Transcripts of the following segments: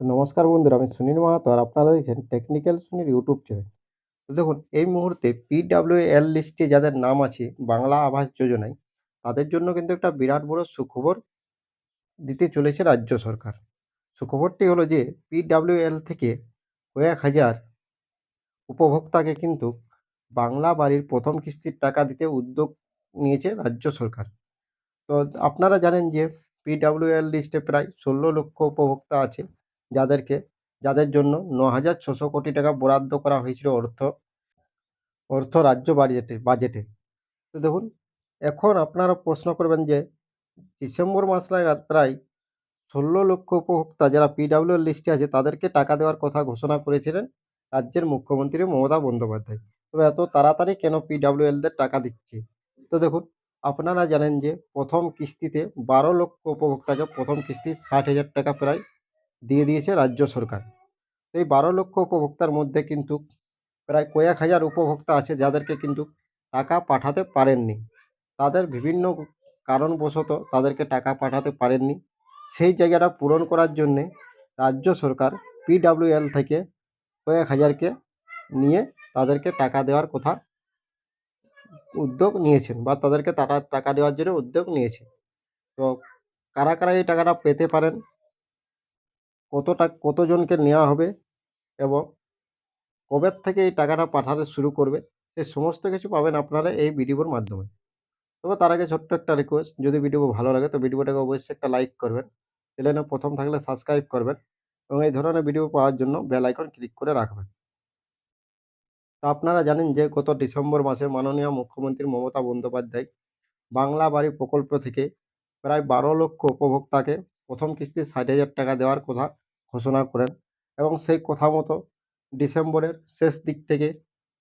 নমস্কার বন্ধুরা, আমি সুনীল মাহাতো আর আপনারা দেখছেন টেকনিক্যাল সুনীল ইউটিউব চ্যানেল দেখুন, এই মুহূর্তে পিডাব্লিউ এল লিস্টে যাদের নাম আছে বাংলা আবাস যোজনায়, তাদের জন্য কিন্তু একটা বিরাট বড় সুখবর দিতে চলেছে রাজ্য সরকার। সুখবরটি হলো যে পিডাব্লিউ এল থেকে কয়েক হাজার উপভোক্তাকে কিন্তু বাংলা বাড়ির প্রথম কিস্তির টাকা দিতে উদ্যোগ নিয়েছে রাজ্য সরকার। তো আপনারা জানেন যে পিডাব্লিউএল লিস্টে প্রায় ষোলো লক্ষ উপভোক্তা আছে। যাদেরকে, যাদের জন্য ন হাজার ছশো কোটি টাকা বরাদ্দ করা হয়েছিল অর্থ অর্থ রাজ্য বাজেটে বাজেটে। তো দেখুন, এখন আপনারা প্রশ্ন করবেন যে, ডিসেম্বর মাস নাগাদ প্রায় ষোলো লক্ষ উপভোক্তা যারা পিডাব্লিউ লিস্টে আছে, তাদেরকে টাকা দেওয়ার কথা ঘোষণা করেছিলেন রাজ্যের মুখ্যমন্ত্রী মমতা বন্দ্যোপাধ্যায়। তবে এত তাড়াতাড়ি কেন পিডাব্লিউএলদের টাকা দিচ্ছে? তো দেখুন, আপনারা জানেন যে, প্রথম কিস্তিতে বারো লক্ষ উপভোক্তাকে প্রথম কিস্তি ষাট হাজার টাকা প্রায় দিয়ে দিয়েছে রাজ্য সরকার। এই বারো লক্ষ উপভোক্তার মধ্যে কিন্তু প্রায় কয়েক হাজার উপভোক্তা আছে যাদেরকে কিন্তু টাকা পাঠাতে পারেননি। তাদের বিভিন্ন কারণবশত তাদেরকে টাকা পাঠাতে পারেননি। সেই জায়গাটা পূরণ করার জন্যে রাজ্য সরকার পিডাব্লিউএল থেকে কয়েক হাজারকে নিয়ে তাদেরকে টাকা দেওয়ার কথা উদ্যোগ নিয়েছেন বা তাদেরকে টাকা টাকা দেওয়ার জন্য উদ্যোগ নিয়েছে। তো কারা কারা এই টাকাটা পেতে পারেন? কত টাকা কতজনকে নেওয়া হবে এবং কবে থেকে এই টাকাটা পাঠাতে শুরু করবে, সে সমস্ত কিছু পাবেন আপনারা এই ভিডিওর মাধ্যমে। তবে তার আগে ছোট্ট একটা রিকোয়েস্ট যদি ভিডিও ভালো লাগে তো ভিডিওটাকে অবশ্যই একটা লাইক করবেন চ্যানেলে প্রথম থাকলে সাবস্ক্রাইব করবেন এবং এই ধরনের ভিডিও পাওয়ার জন্য বেল আইকন ক্লিক করে রাখবেন। তা আপনারা জানেন যে গত ডিসেম্বর মাসে মাননীয় মুখ্যমন্ত্রী মমতা বন্দ্যোপাধ্যায় বাংলা বাড়ি প্রকল্প থেকে প্রায় বারো লক্ষ উপভোক্তাকে প্রথম কিস্তি ষাট হাজার টাকা দেওয়ার কথা ঘোষণা করেন এবং সেই কথা মতো ডিসেম্বরের শেষ দিক থেকে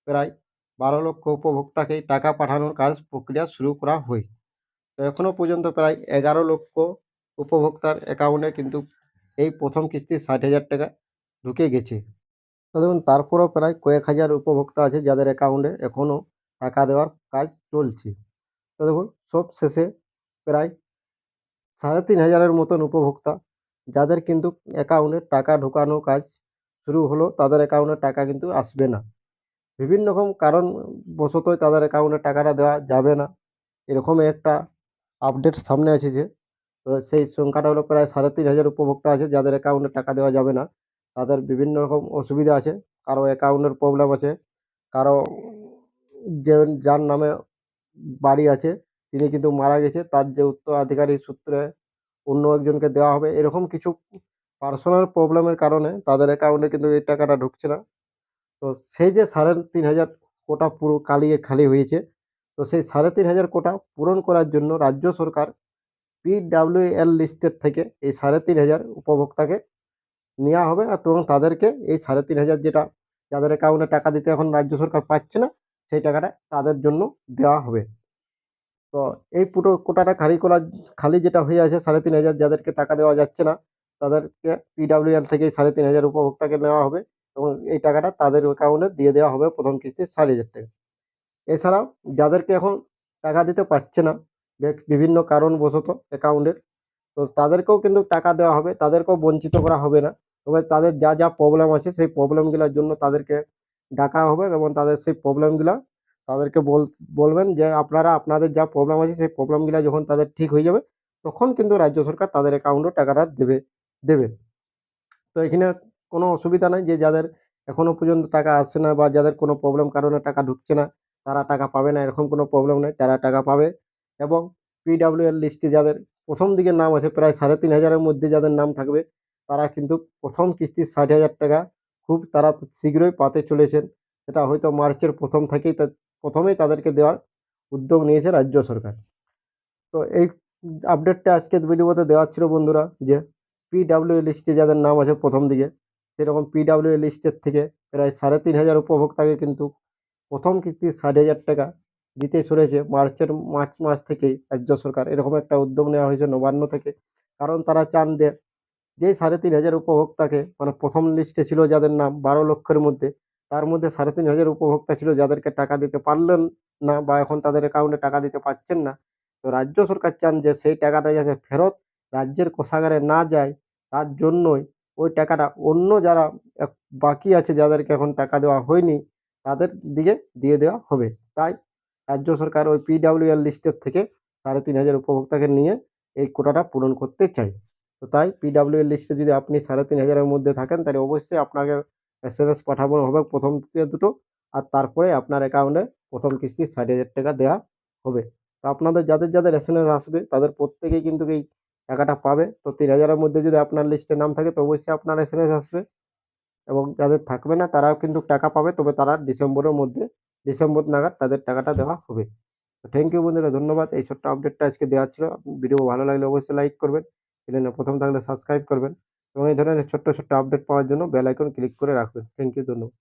প্রায় বারো লক্ষ উপভোক্তাকে টাকা পাঠানোর কাজ প্রক্রিয়া শুরু করা হয়। তো এখনও পর্যন্ত প্রায় এগারো লক্ষ উপভোক্তার অ্যাকাউন্টে কিন্তু এই প্রথম কিস্তি ষাট হাজার টাকা ঢুকে গেছে। তো দেখুন, তারপরেও প্রায় কয়েক হাজার উপভোক্তা আছে যাদের অ্যাকাউন্টে এখনও টাকা দেওয়ার কাজ চলছে। তো দেখুন সব শেষে প্রায় সাড়ে তিন হাজারের মতন উপভোক্তা, যাদের কিন্তু অ্যাকাউন্টে টাকা ঢোকানো কাজ শুরু হলো, তাদের অ্যাকাউন্টে টাকা কিন্তু আসবে না। বিভিন্ন রকম কারণ বশতই তাদের অ্যাকাউন্টে টাকাটা দেওয়া যাবে না। এরকম একটা আপডেট সামনে এসেছে তো সেই সংখ্যাটা হলো প্রায় সাড়ে তিন হাজার উপভোক্তা আছে, যাদের অ্যাকাউন্টে টাকা দেওয়া যাবে না। তাদের বিভিন্ন রকম অসুবিধা আছে, কারও অ্যাকাউন্টের প্রবলেম আছে, কারও যে যার নামে বাড়ি আছে তিনি কিন্তু মারা গেছে, তার যে উত্তরাধিকারী সূত্রে অন্য একজনকে দেওয়া হবে, এরকম কিছু পার্সোনাল প্রবলেমের কারণে তাদের অ্যাকাউন্টে কিন্তু এই টাকাটা ঢুকছে না। তো সেই যে সাড়ে তিন হাজার কোটা পুরো কালিয়ে খালি হয়েছে, তো সেই সাড়ে তিন হাজার কোটা পূরণ করার জন্য রাজ্য সরকার পিডাব্লিউএল লিস্টের থেকে এই সাড়ে তিন হাজার উপভোক্তাকে নেওয়া হবে আর এবং তাদেরকে এই সাড়ে তিন হাজার যেটা যাদের অ্যাকাউন্টে টাকা দিতে এখন রাজ্য সরকার পাচ্ছে না, সেই টাকাটা তাদের জন্য দেওয়া হবে। তো এই পুরো কোটাটা খালি করা খালি যেটা হয়ে আছে সাড়ে তিন হাজার যাদেরকে টাকা দেওয়া যাচ্ছে না, তাদেরকে পিডাব্লিউএল থেকে সাড়ে তিন হাজার উপভোক্তাকে নেওয়া হবে এবং এই টাকাটা তাদের অ্যাকাউন্টে দিয়ে দেওয়া হবে প্রথম কিস্তির সাড়ে হাজার টাকা। এছাড়াও যাদেরকে এখন টাকা দিতে পারছে না বিভিন্ন কারণবশত অ্যাকাউন্টের তো তাদেরকেও কিন্তু টাকা দেওয়া হবে, তাদেরকেও বঞ্চিত করা হবে না, তবে তাদের যা যা প্রবলেম আছে সেই প্রবলেমগুলোর জন্য তাদেরকে ডাকা হবে এবং তাদের সেই প্রবলেমগুলো তাদেরকে বল, বলবেন যে আপনারা, আপনাদের যা প্রবলেম আছে সেই প্রবলেমগুলো যখন তাদের ঠিক হয়ে যাবে, তখন কিন্তু রাজ্য সরকার তাদের অ্যাকাউন্টে টাকাটা দেবে দেবে। তো এখানে কোনো অসুবিধা নাই যে যাদের এখনও পর্যন্ত টাকা আসছে না বা যাদের কোনো প্রবলেম কারণে টাকা ঢুকছে না, তারা টাকা পাবে না, এরকম কোনো প্রবলেম নেই, তারা টাকা পাবে। এবং পিডাব্লিউএল লিস্টে যাদের প্রথম দিকে নাম আছে প্রায় সাড়ে তিন হাজারের মধ্যে যাদের নাম থাকবে, তারা কিন্তু প্রথম কিস্তির ষাট হাজার টাকা খুব তারা শীঘ্রই পাতে চলেছেন। সেটা হয়তো মার্চের প্রথম থেকেই প্রথমেই তাদেরকে দেওয়ার উদ্যোগ নিয়েছে রাজ্য সরকার। তো এই আপডেটটা আজকের ভিডিওতে দেওয়া ছিল বন্ধুরা যে পিডাব্লিউ লিস্টে যাদের নাম আছে প্রথম দিকে, সেরকম পিডাব্লিউ লিস্টের থেকে প্রায় সাড়ে তিন হাজার উপভোক্তাকে কিন্তু প্রথম কিস্তি ষাট হাজার টাকা দিতে চলেছে মার্চের, মার্চ মাস থেকেই রাজ্য সরকার। এরকম একটা উদ্যোগ নেওয়া হয়েছে নবান্ন থেকে। কারণ তারা চান যে, যেই সাড়ে তিন হাজার উপভোক্তাকে মানে প্রথম লিস্টে ছিল যাদের নাম বারো লক্ষের মধ্যে তার মধ্যে সাড়ে তিন হাজার উপভোক্তা ছিল যাদেরকে টাকা দিতে পারলেন না বা এখন তাদের অ্যাকাউন্টে টাকা দিতে পারছেন না। তো রাজ্য সরকার চান যে সেই টাকাটা যাতে ফেরত রাজ্যের কোষাগারে না যায়, তার জন্যই ওই টাকাটা অন্য যারা বাকি আছে যাদেরকে এখন টাকা দেওয়া হয়নি, তাদের দিকে দিয়ে দেওয়া হবে। তাই রাজ্য সরকার ওই পিডাব্লিউএল লিস্টের থেকে সাড়ে তিন হাজার উপভোক্তাকে নিয়ে এই কোটাটা পূরণ করতে চাই তো তাই পিডাব্লিউএল লিস্টে যদি আপনি সাড়ে তিন হাজারের মধ্যে থাকেন, তাহলে অবশ্যই আপনাকে এস এম এস পাঠানো হবে প্রথম দুটো, আর তারপরে আপনার অ্যাকাউন্টে প্রথম কিস্তি ষাট হাজার টাকা দেওয়া হবে। তো আপনাদের যাদের যাদের এস এম এস আসবে, তাদের প্রত্যেকেই কিন্তু এই টাকাটা পাবে। তো তিন হাজারের মধ্যে যদি আপনার লিস্টে নাম থাকে, তো অবশ্যই আপনার এস এম এস আসবে। এবং যাদের থাকবে না, তারাও কিন্তু টাকা পাবে, তবে তারা ডিসেম্বরের মধ্যে, ডিসেম্বর নাগাদ তাদের টাকাটা দেওয়া হবে। তো থ্যাংক ইউ বন্ধুরা, ধন্যবাদ। এই ছোট্ট আপডেটটা আজকে দেওয়া ছিল। ভিডিও ভালো লাগলে অবশ্যই লাইক করবেন। চ্যানেলে প্রথম থাকলে সাবস্ক্রাইব করবেন। এবং এই ধরনের ছোট্ট ছোট্ট আপডেট পাওয়ার জন্য বেল আইকন ক্লিক করে রাখবেন। থ্যাংক ইউ ধন্যবাদ।